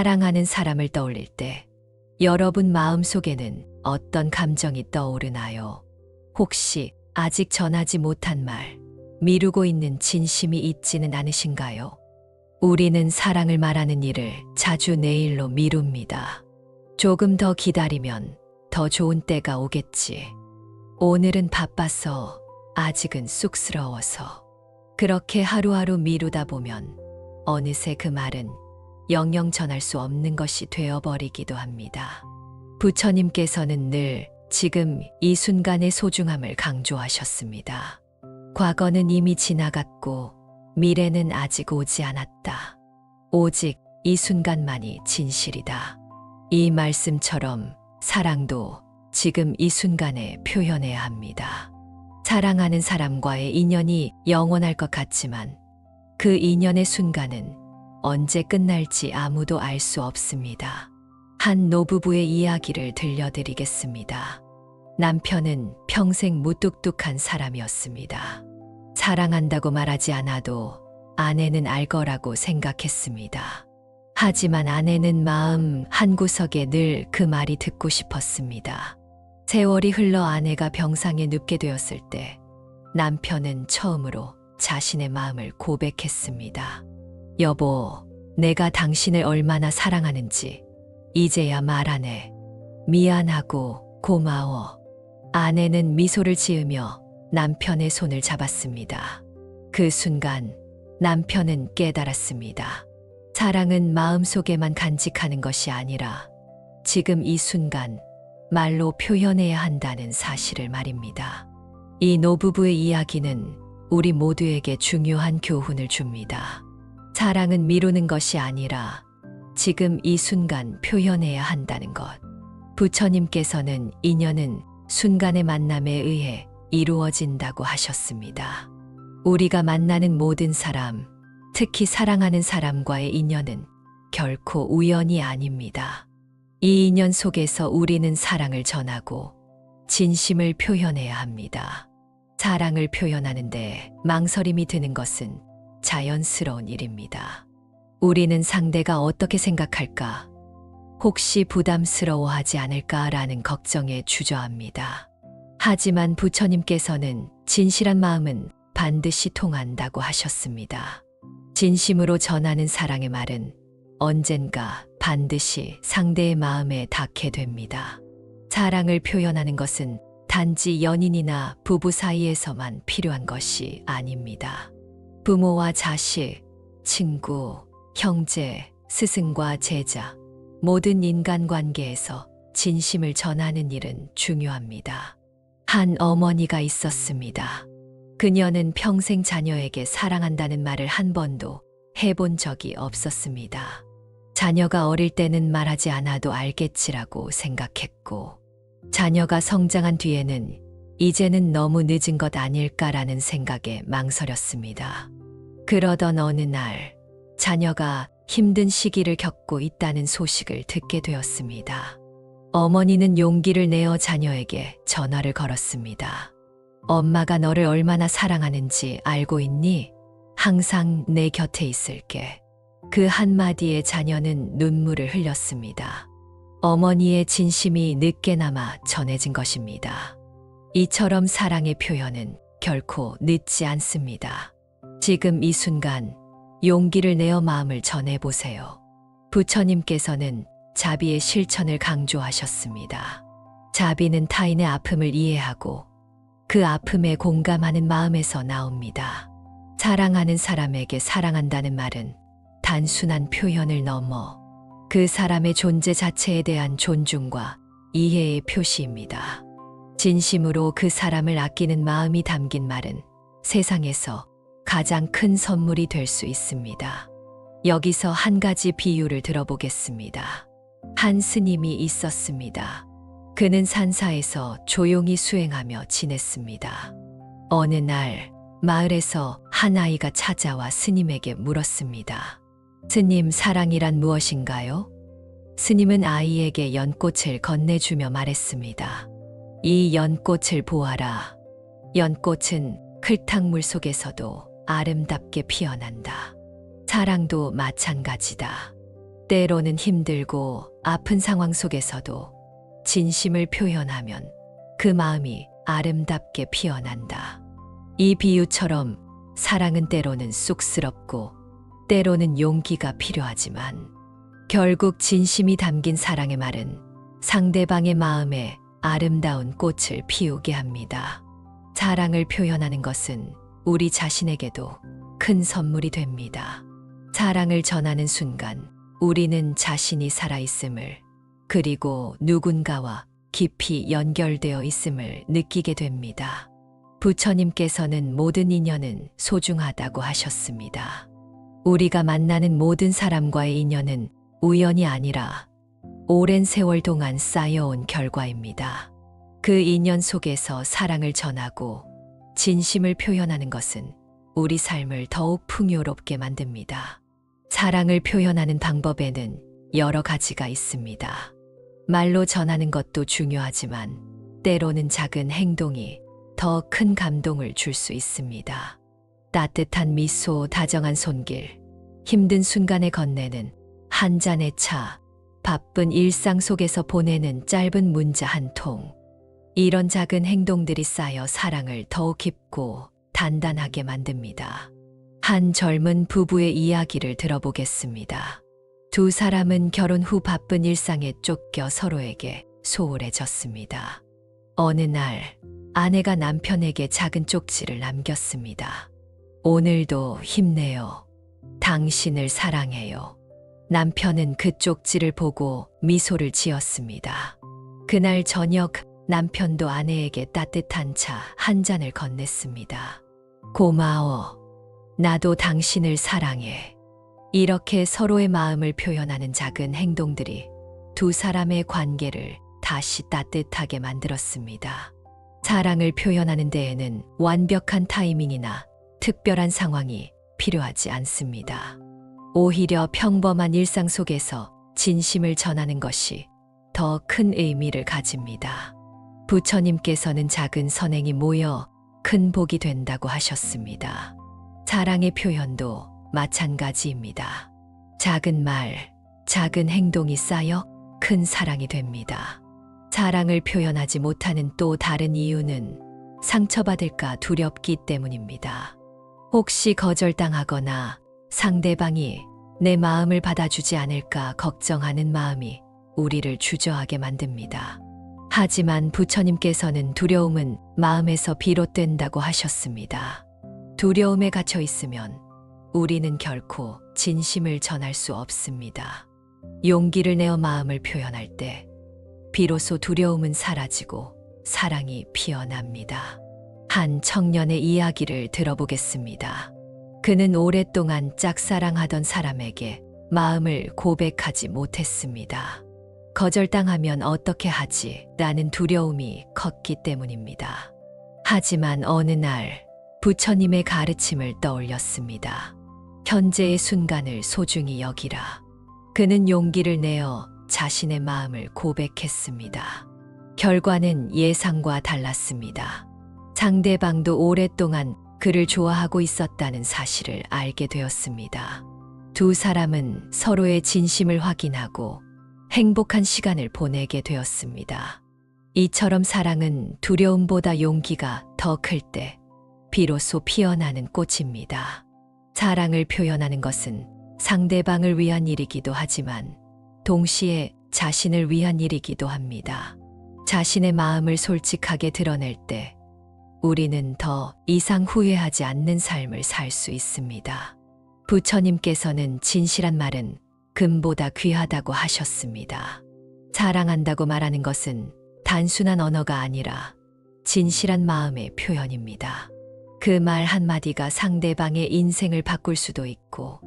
사랑하는 사람을 떠올릴 때 여러분 마음속에는 어떤 감정이 떠오르나요? 혹시 아직 전하지 못한 말, 미루고 있는 진심이 있지는 않으신가요? 우리는 사랑을 말하는 일을 자주 내일로 미룹니다. 조금 더 기다리면 더 좋은 때가 오겠지. 오늘은 바빠서 아직은 쑥스러워서. 그렇게 하루하루 미루다 보면 어느새 그 말은 영영 전할 수 없는 것이 되어버리기도 합니다. 부처님께서는 늘 지금 이 순간의 소중함을 강조하셨습니다. 과거는 이미 지나갔고 미래는 아직 오지 않았다. 오직 이 순간만이 진실이다. 이 말씀처럼 사랑도 지금 이 순간에 표현해야 합니다. 사랑하는 사람과의 인연이 영원할 것 같지만 그 인연의 순간은 언제 끝날지 아무도 알 수 없습니다. 한 노부부의 이야기를 들려드리겠습니다. 남편은 평생 무뚝뚝한 사람이었습니다. 사랑한다고 말하지 않아도 아내는 알 거라고 생각했습니다. 하지만 아내는 마음 한구석에 늘 그 말이 듣고 싶었습니다. 세월이 흘러 아내가 병상에 눕게 되었을 때 남편은 처음으로 자신의 마음을 고백했습니다. 여보, 내가 당신을 얼마나 사랑하는지 이제야 말하네. 미안하고 고마워. 아내는 미소를 지으며 남편의 손을 잡았습니다. 그 순간 남편은 깨달았습니다. 사랑은 마음속에만 간직하는 것이 아니라 지금 이 순간 말로 표현해야 한다는 사실을 말입니다. 이 노부부의 이야기는 우리 모두에게 중요한 교훈을 줍니다. 사랑은 미루는 것이 아니라 지금 이 순간 표현해야 한다는 것. 부처님께서는 인연은 순간의 만남에 의해 이루어진다고 하셨습니다. 우리가 만나는 모든 사람, 특히 사랑하는 사람과의 인연은 결코 우연이 아닙니다. 이 인연 속에서 우리는 사랑을 전하고 진심을 표현해야 합니다. 사랑을 표현하는데 망설임이 드는 것은 자연스러운 일입니다. 우리는 상대가 어떻게 생각할까? 혹시 부담스러워하지 않을까라는 걱정에 주저합니다. 하지만 부처님께서는 진실한 마음은 반드시 통한다고 하셨습니다. 진심으로 전하는 사랑의 말은 언젠가 반드시 상대의 마음에 닿게 됩니다. 사랑을 표현하는 것은 단지 연인이나 부부 사이에서만 필요한 것이 아닙니다. 부모와 자식, 친구, 형제, 스승과 제자, 모든 인간 관계에서 진심을 전하는 일은 중요합니다. 한 어머니가 있었습니다. 그녀는 평생 자녀에게 사랑한다는 말을 한 번도 해본 적이 없었습니다. 자녀가 어릴 때는 말하지 않아도 알겠지라고 생각했고, 자녀가 성장한 뒤에는 이제는 너무 늦은 것 아닐까라는 생각에 망설였습니다. 그러던 어느 날, 자녀가 힘든 시기를 겪고 있다는 소식을 듣게 되었습니다. 어머니는 용기를 내어 자녀에게 전화를 걸었습니다. 엄마가 너를 얼마나 사랑하는지 알고 있니? 항상 내 곁에 있을게. 그 한마디에 자녀는 눈물을 흘렸습니다. 어머니의 진심이 늦게나마 전해진 것입니다. 이처럼 사랑의 표현은 결코 늦지 않습니다. 지금 이 순간 용기를 내어 마음을 전해보세요. 부처님께서는 자비의 실천을 강조하셨습니다. 자비는 타인의 아픔을 이해하고 그 아픔에 공감하는 마음에서 나옵니다. 사랑하는 사람에게 사랑한다는 말은 단순한 표현을 넘어 그 사람의 존재 자체에 대한 존중과 이해의 표시입니다. 진심으로 그 사람을 아끼는 마음이 담긴 말은 세상에서 가장 큰 선물이 될 수 있습니다. 여기서 한 가지 비유를 들어보겠습니다. 한 스님이 있었습니다. 그는 산사에서 조용히 수행하며 지냈습니다. 어느 날 마을에서 한 아이가 찾아와 스님에게 물었습니다. 스님, 사랑이란 무엇인가요? 스님은 아이에게 연꽃을 건네주며 말했습니다. 이 연꽃을 보아라. 연꽃은 클탕물 속에서도 아름답게 피어난다. 사랑도 마찬가지다. 때로는 힘들고 아픈 상황 속에서도 진심을 표현하면 그 마음이 아름답게 피어난다. 이 비유처럼 사랑은 때로는 쑥스럽고 때로는 용기가 필요하지만 결국 진심이 담긴 사랑의 말은 상대방의 마음에 아름다운 꽃을 피우게 합니다. 사랑을 표현하는 것은 우리 자신에게도 큰 선물이 됩니다. 사랑을 전하는 순간 우리는 자신이 살아있음을 그리고 누군가와 깊이 연결되어 있음을 느끼게 됩니다. 부처님께서는 모든 인연은 소중하다고 하셨습니다. 우리가 만나는 모든 사람과의 인연은 우연이 아니라 오랜 세월 동안 쌓여온 결과입니다. 그 인연 속에서 사랑을 전하고 진심을 표현하는 것은 우리 삶을 더욱 풍요롭게 만듭니다. 사랑을 표현하는 방법에는 여러 가지가 있습니다. 말로 전하는 것도 중요하지만 때로는 작은 행동이 더 큰 감동을 줄 수 있습니다. 따뜻한 미소, 다정한 손길, 힘든 순간에 건네는 한 잔의 차, 바쁜 일상 속에서 보내는 짧은 문자 한 통. 이런 작은 행동들이 쌓여 사랑을 더욱 깊고 단단하게 만듭니다. 한 젊은 부부의 이야기를 들어보겠습니다. 두 사람은 결혼 후 바쁜 일상에 쫓겨 서로에게 소홀해졌습니다. 어느 날 아내가 남편에게 작은 쪽지를 남겼습니다. 오늘도 힘내요. 당신을 사랑해요. 남편은 그 쪽지를 보고 미소를 지었습니다. 그날 저녁 남편도 아내에게 따뜻한 차 한 잔을 건넸습니다. 고마워. 나도 당신을 사랑해. 이렇게 서로의 마음을 표현하는 작은 행동들이 두 사람의 관계를 다시 따뜻하게 만들었습니다. 사랑을 표현하는 데에는 완벽한 타이밍이나 특별한 상황이 필요하지 않습니다. 오히려 평범한 일상 속에서 진심을 전하는 것이 더 큰 의미를 가집니다. 부처님께서는 작은 선행이 모여 큰 복이 된다고 하셨습니다. 사랑의 표현도 마찬가지입니다. 작은 말, 작은 행동이 쌓여 큰 사랑이 됩니다. 사랑을 표현하지 못하는 또 다른 이유는 상처받을까 두렵기 때문입니다. 혹시 거절당하거나 상대방이 내 마음을 받아주지 않을까 걱정하는 마음이 우리를 주저하게 만듭니다. 하지만 부처님께서는 두려움은 마음에서 비롯된다고 하셨습니다. 두려움에 갇혀 있으면 우리는 결코 진심을 전할 수 없습니다. 용기를 내어 마음을 표현할 때 비로소 두려움은 사라지고 사랑이 피어납니다. 한 청년의 이야기를 들어보겠습니다. 그는 오랫동안 짝사랑하던 사람에게 마음을 고백하지 못했습니다. 거절당하면 어떻게 하지? 라는 두려움이 컸기 때문입니다. 하지만 어느 날 부처님의 가르침을 떠올렸습니다. 현재의 순간을 소중히 여기라. 그는 용기를 내어 자신의 마음을 고백했습니다. 결과는 예상과 달랐습니다. 상대방도 오랫동안 그를 좋아하고 있었다는 사실을 알게 되었습니다. 두 사람은 서로의 진심을 확인하고 행복한 시간을 보내게 되었습니다. 이처럼 사랑은 두려움보다 용기가 더 클 때 비로소 피어나는 꽃입니다. 사랑을 표현하는 것은 상대방을 위한 일이기도 하지만 동시에 자신을 위한 일이기도 합니다. 자신의 마음을 솔직하게 드러낼 때 우리는 더 이상 후회하지 않는 삶을 살 수 있습니다. 부처님께서는 진실한 말은 금보다 귀하다고 하셨습니다. 사랑한다고 말하는 것은 단순한 언어가 아니라 진실한 마음의 표현입니다. 그 말 한마디가 상대방의 인생을 바꿀 수도 있고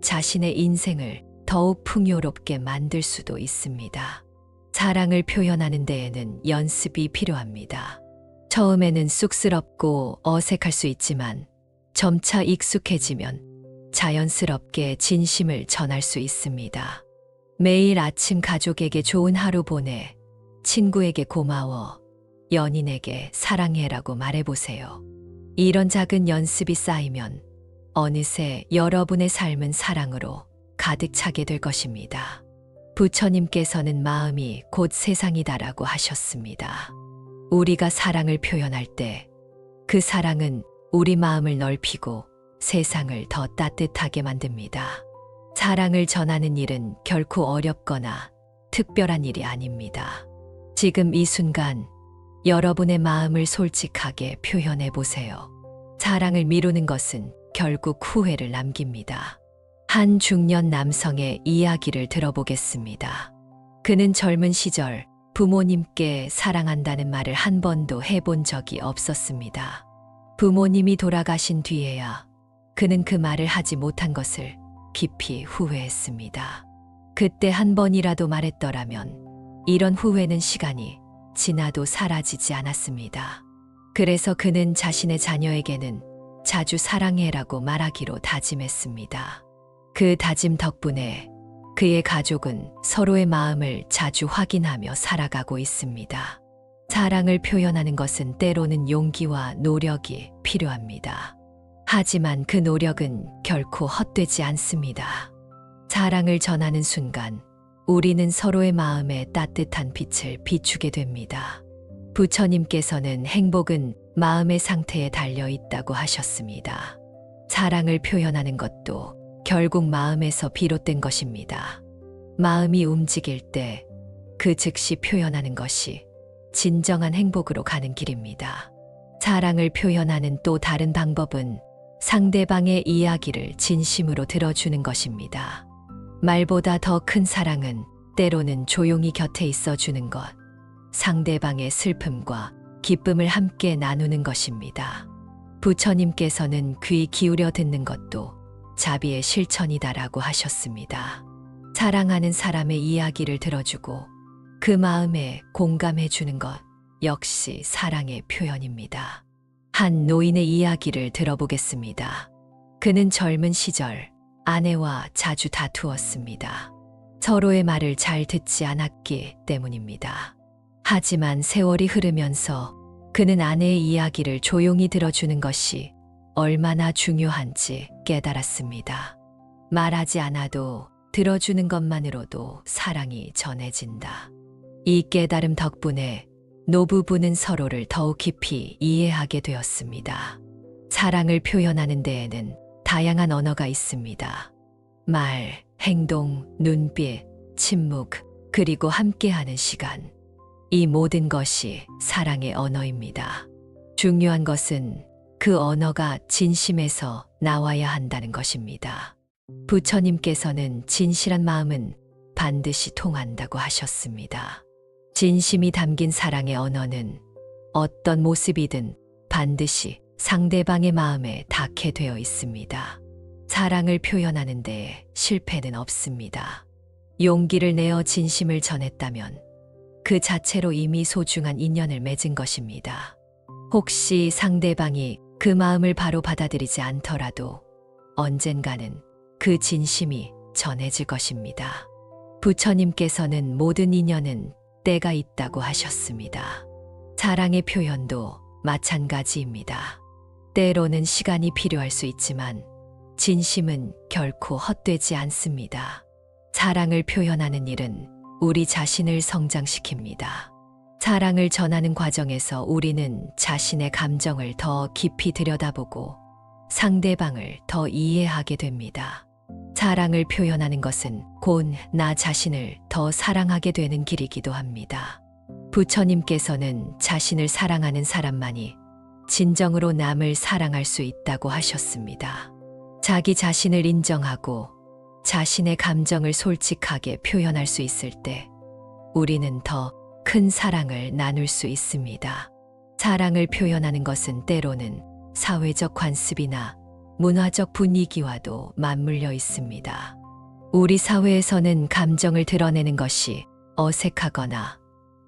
자신의 인생을 더욱 풍요롭게 만들 수도 있습니다. 사랑을 표현하는 데에는 연습이 필요합니다. 처음에는 쑥스럽고 어색할 수 있지만 점차 익숙해지면 자연스럽게 진심을 전할 수 있습니다. 매일 아침 가족에게 좋은 하루 보내, 친구에게 고마워, 연인에게 사랑해라고 말해보세요. 이런 작은 연습이 쌓이면 어느새 여러분의 삶은 사랑으로 가득 차게 될 것입니다. 부처님께서는 마음이 곧 세상이다라고 하셨습니다. 우리가 사랑을 표현할 때 그 사랑은 우리 마음을 넓히고 세상을 더 따뜻하게 만듭니다. 사랑을 전하는 일은 결코 어렵거나 특별한 일이 아닙니다. 지금 이 순간 여러분의 마음을 솔직하게 표현해 보세요. 사랑을 미루는 것은 결국 후회를 남깁니다. 한 중년 남성의 이야기를 들어보겠습니다. 그는 젊은 시절 부모님께 사랑한다는 말을 한 번도 해본 적이 없었습니다. 부모님이 돌아가신 뒤에야 그는 그 말을 하지 못한 것을 깊이 후회했습니다. 그때 한 번이라도 말했더라면 이런 후회는 시간이 지나도 사라지지 않았습니다. 그래서 그는 자신의 자녀에게는 자주 사랑해라고 말하기로 다짐했습니다. 그 다짐 덕분에 그의 가족은 서로의 마음을 자주 확인하며 살아가고 있습니다. 사랑을 표현하는 것은 때로는 용기와 노력이 필요합니다. 하지만 그 노력은 결코 헛되지 않습니다. 사랑을 전하는 순간 우리는 서로의 마음에 따뜻한 빛을 비추게 됩니다. 부처님께서는 행복은 마음의 상태에 달려 있다고 하셨습니다. 사랑을 표현하는 것도 결국 마음에서 비롯된 것입니다. 마음이 움직일 때 그 즉시 표현하는 것이 진정한 행복으로 가는 길입니다. 사랑을 표현하는 또 다른 방법은 상대방의 이야기를 진심으로 들어주는 것입니다. 말보다 더 큰 사랑은 때로는 조용히 곁에 있어 주는 것, 상대방의 슬픔과 기쁨을 함께 나누는 것입니다. 부처님께서는 귀 기울여 듣는 것도 자비의 실천이다라고 하셨습니다. 사랑하는 사람의 이야기를 들어주고 그 마음에 공감해 주는 것 역시 사랑의 표현입니다. 한 노인의 이야기를 들어보겠습니다. 그는 젊은 시절 아내와 자주 다투었습니다. 서로의 말을 잘 듣지 않았기 때문입니다. 하지만 세월이 흐르면서 그는 아내의 이야기를 조용히 들어주는 것이 얼마나 중요한지 깨달았습니다. 말하지 않아도 들어주는 것만으로도 사랑이 전해진다. 이 깨달음 덕분에 노부부는 서로를 더욱 깊이 이해하게 되었습니다. 사랑을 표현하는 데에는 다양한 언어가 있습니다. 말, 행동, 눈빛, 침묵, 그리고 함께하는 시간. 이 모든 것이 사랑의 언어입니다. 중요한 것은 그 언어가 진심에서 나와야 한다는 것입니다. 부처님께서는 진실한 마음은 반드시 통한다고 하셨습니다. 진심이 담긴 사랑의 언어는 어떤 모습이든 반드시 상대방의 마음에 닿게 되어 있습니다. 사랑을 표현하는 데 실패는 없습니다. 용기를 내어 진심을 전했다면 그 자체로 이미 소중한 인연을 맺은 것입니다. 혹시 상대방이 그 마음을 바로 받아들이지 않더라도 언젠가는 그 진심이 전해질 것입니다. 부처님께서는 모든 인연은 때가 있다고 하셨습니다. 사랑의 표현도 마찬가지입니다. 때로는 시간이 필요할 수 있지만 진심은 결코 헛되지 않습니다. 사랑을 표현하는 일은 우리 자신을 성장시킵니다. 사랑을 전하는 과정에서 우리는 자신의 감정을 더 깊이 들여다보고 상대방을 더 이해하게 됩니다. 사랑을 표현하는 것은 곧 나 자신을 더 사랑하게 되는 길이기도 합니다. 부처님께서는 자신을 사랑하는 사람만이 진정으로 남을 사랑할 수 있다고 하셨습니다. 자기 자신을 인정하고 자신의 감정을 솔직하게 표현할 수 있을 때 우리는 더 큰 사랑을 나눌 수 있습니다. 사랑을 표현하는 것은 때로는 사회적 관습이나 문화적 분위기와도 맞물려 있습니다. 우리 사회에서는 감정을 드러내는 것이 어색하거나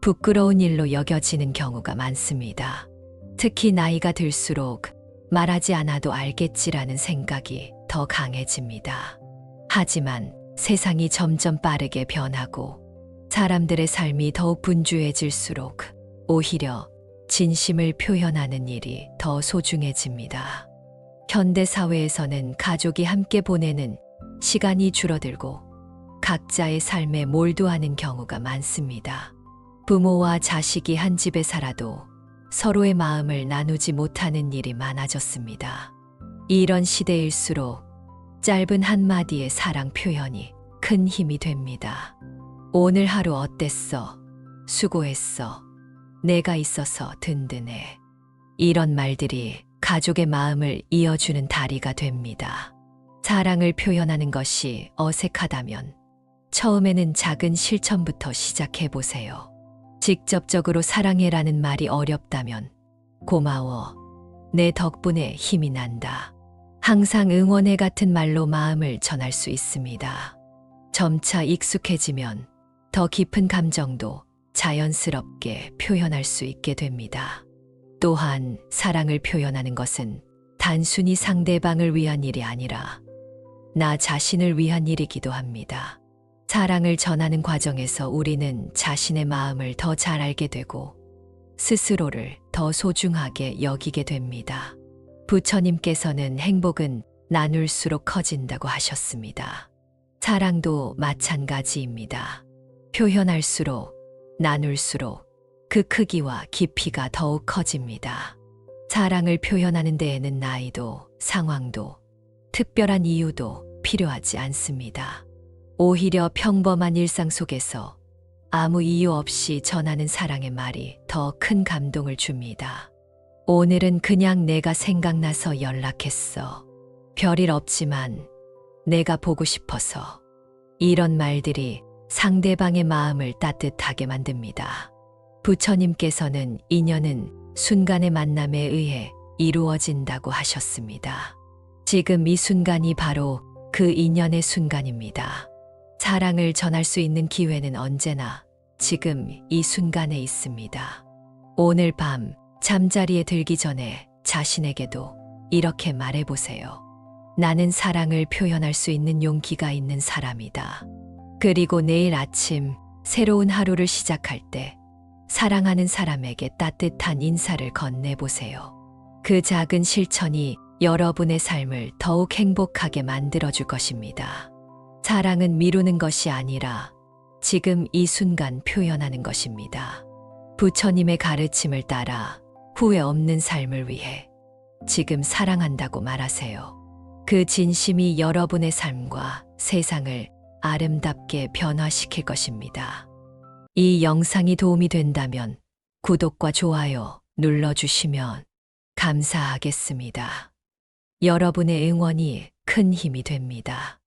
부끄러운 일로 여겨지는 경우가 많습니다. 특히 나이가 들수록 말하지 않아도 알겠지라는 생각이 더 강해집니다. 하지만 세상이 점점 빠르게 변하고 사람들의 삶이 더욱 분주해질수록 오히려 진심을 표현하는 일이 더 소중해집니다. 현대 사회에서는 가족이 함께 보내는 시간이 줄어들고 각자의 삶에 몰두하는 경우가 많습니다. 부모와 자식이 한 집에 살아도 서로의 마음을 나누지 못하는 일이 많아졌습니다. 이런 시대일수록 짧은 한마디의 사랑 표현이 큰 힘이 됩니다. 오늘 하루 어땠어? 수고했어. 내가 있어서 든든해. 이런 말들이 가족의 마음을 이어주는 다리가 됩니다. 사랑을 표현하는 것이 어색하다면 처음에는 작은 실천부터 시작해 보세요. 직접적으로 사랑해라는 말이 어렵다면 고마워. 내 덕분에 힘이 난다. 항상 응원해 같은 말로 마음을 전할 수 있습니다. 점차 익숙해지면 더 깊은 감정도 자연스럽게 표현할 수 있게 됩니다. 또한 사랑을 표현하는 것은 단순히 상대방을 위한 일이 아니라 나 자신을 위한 일이기도 합니다. 사랑을 전하는 과정에서 우리는 자신의 마음을 더 잘 알게 되고 스스로를 더 소중하게 여기게 됩니다. 부처님께서는 행복은 나눌수록 커진다고 하셨습니다. 사랑도 마찬가지입니다. 표현할수록, 나눌수록 그 크기와 깊이가 더욱 커집니다. 사랑을 표현하는 데에는 나이도, 상황도, 특별한 이유도 필요하지 않습니다. 오히려 평범한 일상 속에서 아무 이유 없이 전하는 사랑의 말이 더 큰 감동을 줍니다. 오늘은 그냥 내가 생각나서 연락했어. 별일 없지만 내가 보고 싶어서. 이런 말들이 상대방의 마음을 따뜻하게 만듭니다. 부처님께서는 인연은 순간의 만남에 의해 이루어진다고 하셨습니다. 지금 이 순간이 바로 그 인연의 순간입니다. 사랑을 전할 수 있는 기회는 언제나 지금 이 순간에 있습니다. 오늘 밤 잠자리에 들기 전에 자신에게도 이렇게 말해보세요. 나는 사랑을 표현할 수 있는 용기가 있는 사람이다. 그리고 내일 아침 새로운 하루를 시작할 때 사랑하는 사람에게 따뜻한 인사를 건네보세요. 그 작은 실천이 여러분의 삶을 더욱 행복하게 만들어줄 것입니다. 사랑은 미루는 것이 아니라 지금 이 순간 표현하는 것입니다. 부처님의 가르침을 따라 후회 없는 삶을 위해 지금 사랑한다고 말하세요. 그 진심이 여러분의 삶과 세상을 아름답게 변화시킬 것입니다. 이 영상이 도움이 된다면 구독과 좋아요 눌러주시면 감사하겠습니다. 여러분의 응원이 큰 힘이 됩니다.